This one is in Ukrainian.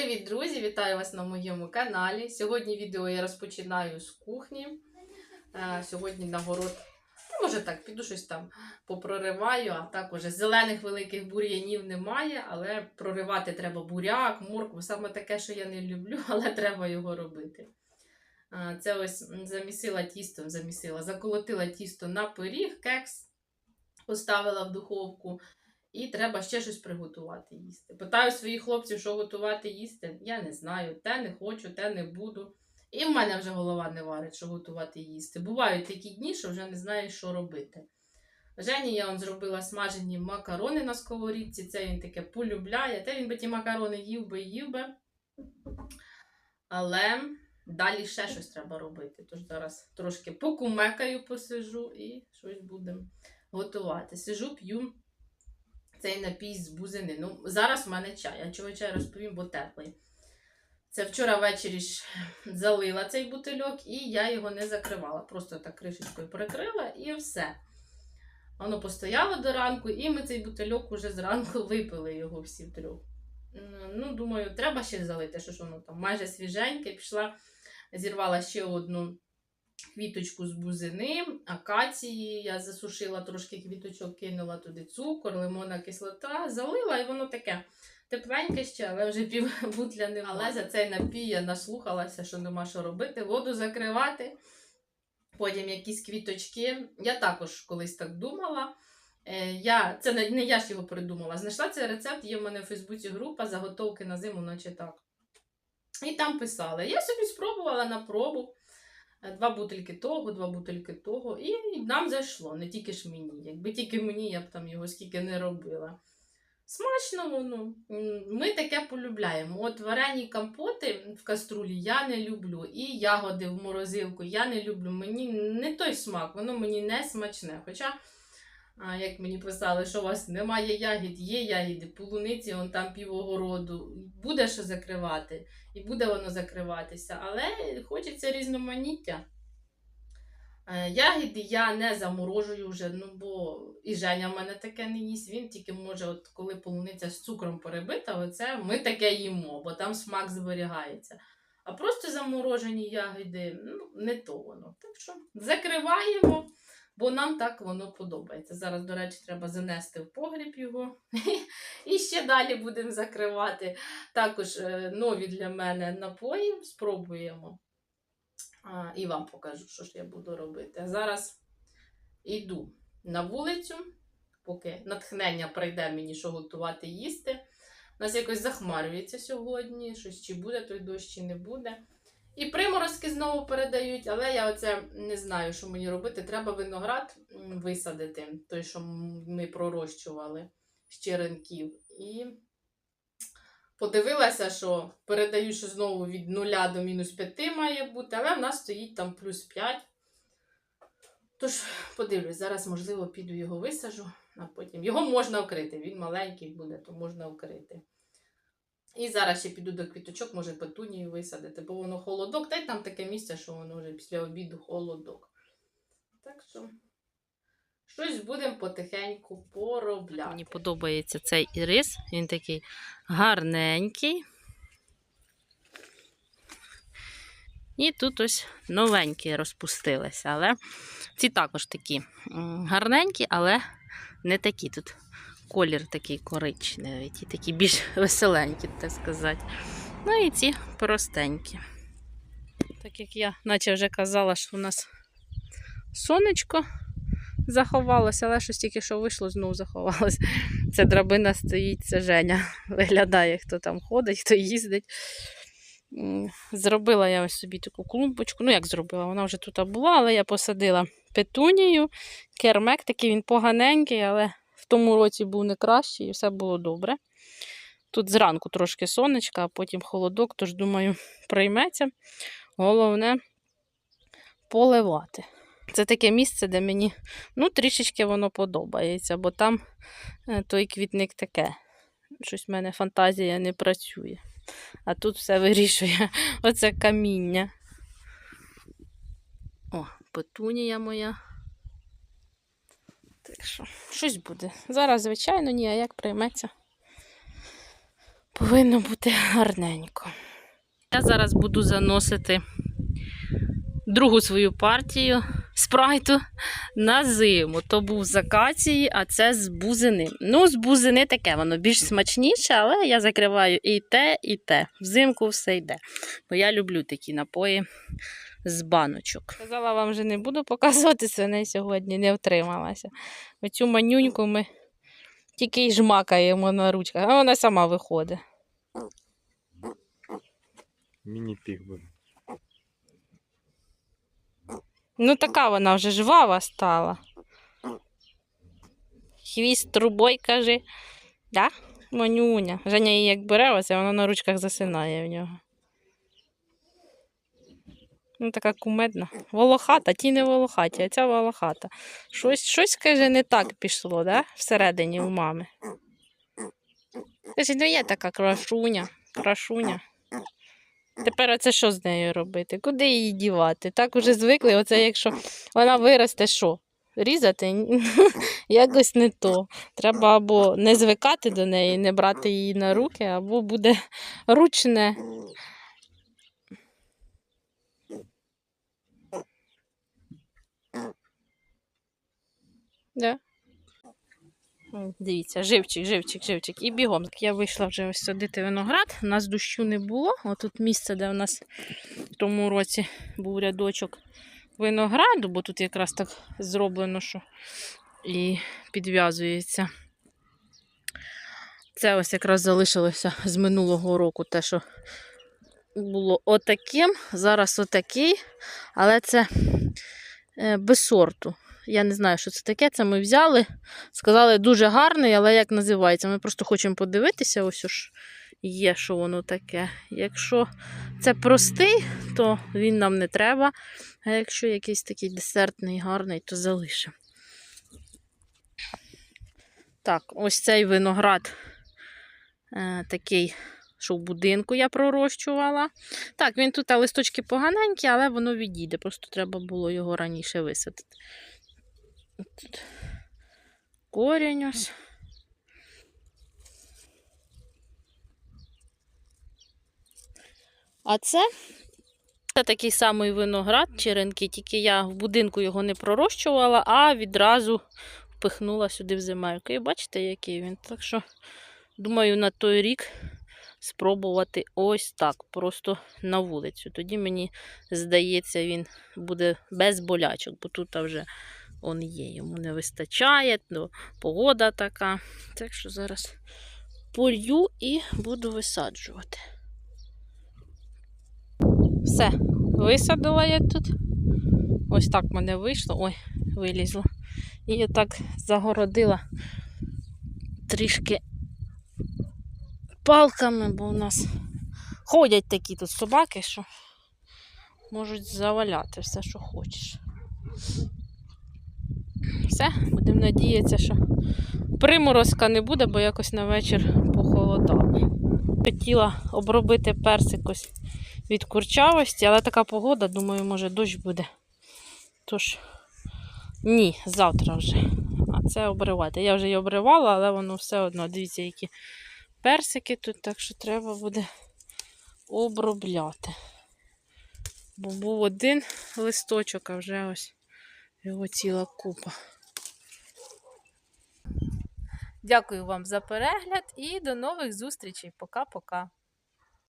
Привіт, друзі! Вітаю вас на моєму каналі. Сьогодні відео я розпочинаю з кухні. Е, Сьогодні на город, ну, може так, піду щось там попрориваю, а так уже зелених великих бур'янів немає, але проривати треба буряк, моркву, саме таке, що я не люблю, але треба його робити. Е, Це ось замісила тісто, замісила, заколотила тісто на пиріг, кекс, поставила в духовку. І треба ще щось приготувати їсти. Питаю своїх хлопців, що готувати їсти. Я не знаю, те не хочу, те не буду. І в мене вже голова не варить, що готувати їсти. Бувають такі дні, що вже не знаєш, що робити. Жені я вам зробила смажені макарони на сковорідці. Це він таке полюбляє. Те він би ті макарони їв би їв би. Але далі ще щось треба робити. Тож зараз трошки покумекаю, посижу і щось будемо готувати. Сижу, п'ю цей напій з бузини. Ну, зараз в мене чай. А чого чай розповім, бо теплий. Це вчора ввечері ж залила цей бутильок, і я його не закривала. Просто так кришечкою прикрила і все. Воно постояло до ранку, і ми цей бутильок уже зранку випили його всі втрьох. М, Ну, думаю, треба ще залити, що ж воно там майже свіженьке. Пішла, зірвала ще одну квіточку з бузини, акації. Я засушила трошки квіточок, кинула туди цукор, лимонна кислота, залила, і воно таке тепленьке ще, але вже пів бутля не Але за цей напій я наслухалася, що нема що робити, воду закривати. Потім якісь квіточки. Я також колись так думала. Е, Я, це не, я ж його придумала. Знайшла цей рецепт, є в мене в Фейсбуці група заготовки на зиму, наче так. І там писали. Я собі спробувала на пробу. Е, Два бутильки того, два бутильки того. І нам зайшло, не тільки ж мені. Якби тільки мені, я б там його скільки не робила. Смачно воно. Ми таке полюбляємо. От варені компоти в каструлі я не люблю. І ягоди в морозилку я не люблю. Мені не той смак, воно мені не смачне. Хоча, як мені писали, що у вас немає ягід, є ягіди, полуниці, он там півогороду. Буде що закривати, і буде воно закриватися. Але хочеться різноманіття. Е, Ягіди я не заморожую вже, ну бо і Женя в мене таке не їсть. Він тільки може, от коли полуниця з цукром перебита, оце ми таке їмо, бо там смак зберігається. А просто заморожені ягоди, ну, не то воно. Так що закриваємо, бо нам так воно подобається. Зараз, до речі, треба занести в погріб його. І ще далі будемо закривати. Також е, нові для мене напої спробуємо. А, і вам покажу, що ж я буду робити. Зараз йду на вулицю, поки натхнення прийде мені, що готувати їсти. У нас якось захмарюється сьогодні, щось чи буде той дощ, чи не буде. І приморозки знову передають, але я оце не знаю, що мені робити. Треба виноград висадити, той, що ми пророщували з черенків. І подивилася, що передають, що знову від 0 до мінус 5 має бути, але в нас стоїть там плюс 5. Тож, подивлюсь, зараз, можливо, піду його висажу, а потім його можна вкрити. Він маленький буде, то можна вкрити. І зараз ще піду до квіточок, може петунію висадити, бо воно холодок, та й там таке місце, що воно вже після обіду холодок. Так що, щось будемо потихеньку поробляти. Мені подобається цей ірис, він такий гарненький. І тут ось новенькі розпустилися, але ці також такі гарненькі, але не такі тут. Колір такий коричневий, ті такі більш веселенькі, так сказати. Ну і ці простенькі. Так як я наче вже казала, що у нас сонечко заховалося, але щось тільки що вийшло, знову заховалося. Це драбина стоїть, це Женя. Виглядає, хто там ходить, хто їздить. Зробила я ось собі таку клумбочку. Ну, як зробила, вона вже тут була, але я посадила петунію, кермек такий він поганенький, але тому році був не кращий і все було добре. Тут зранку трошки сонечка, а потім холодок, тож, думаю, прийметься. Головне поливати. Це таке місце, де мені ну, трішечки воно подобається, бо там е, той квітник таке. Щось в мене фантазія не працює. А тут все вирішує оце каміння. О, петунія моя. Так що, щось буде. Зараз, звичайно, ні, а як прийметься. Повинно бути гарненько. Я зараз буду заносити другу свою партію спрайту на зиму. То був з акації, а це з бузини. Ну, з бузини таке, воно більш смачніше, але я закриваю і те, і те. Взимку все йде. Бо я люблю такі напої з баночок. Казала, вам вже не буду показувати свиней сьогодні, не втрималася. Оцю манюньку ми тільки й жмакаємо на ручках, а вона сама виходить. Міні-піг буде. Ну, така вона вже жвава стала. Хвіст трубой, каже. Да? Манюня. Женя її як бере, оце вона на ручках засинає в нього. Ну, така кумедна. Волохата, ті не волохаті, а ця волохата. Щось, щось каже, не так пішло, да? Всередині у мами. Каже, ну є така крашуня, крашуня. Тепер оце що з нею робити? Куди її дівати? Так уже звикли, оце якщо вона виросте, що? Різати якось не то. Треба або не звикати до неї, не брати її на руки, або буде ручне. Да. Дивіться, живчик, живчик, живчик. І бігом. Я вийшла вже ось садити виноград. У нас дощу не було. Отут місце, де у нас в тому році був рядочок винограду, бо тут якраз так зроблено, що і підв'язується. Це ось якраз залишилося з минулого року те, що було отаким, зараз отакий, але це е, без сорту. Я не знаю, що це таке. Це ми взяли. Сказали, дуже гарний, але як називається? Ми просто хочемо подивитися, ось ж є, що воно таке. Якщо це простий, то він нам не треба. А якщо якийсь такий десертний, гарний, то залишимо. Так, ось цей виноград е, такий, що в будинку я пророщувала. Так, він тут а, листочки поганенькі, але воно відійде. Просто треба було його раніше висадити. Тут корінь ось. А це, це такий самий виноград черенки, тільки я в будинку його не пророщувала, а відразу впихнула сюди в земельку. І бачите, який він. Так що, думаю, на той рік спробувати ось так, просто на вулицю. Тоді мені здається, він буде без болячок, бо тут вже он є, йому не вистачає, ну, погода така. Так що зараз полью і буду висаджувати. Все, висадила я тут. Ось так в мене вийшло. Ой, вилізло. І отак загородила трішки палками, бо у нас ходять такі тут собаки, що можуть заваляти все, що хочеш. Все, будемо надіятися, що приморозка не буде, бо якось на вечір похолодало. Хотіла обробити персик ось від курчавості, але така погода, думаю, може дощ буде. Тож, ні, завтра вже. А це обривати. Я вже її обривала, але воно все одно. Дивіться, які персики тут, так що треба буде обробляти. Бо був один листочок, а вже ось його ціла купа. Дякую вам за перегляд і до нових зустрічей. Пока-пока.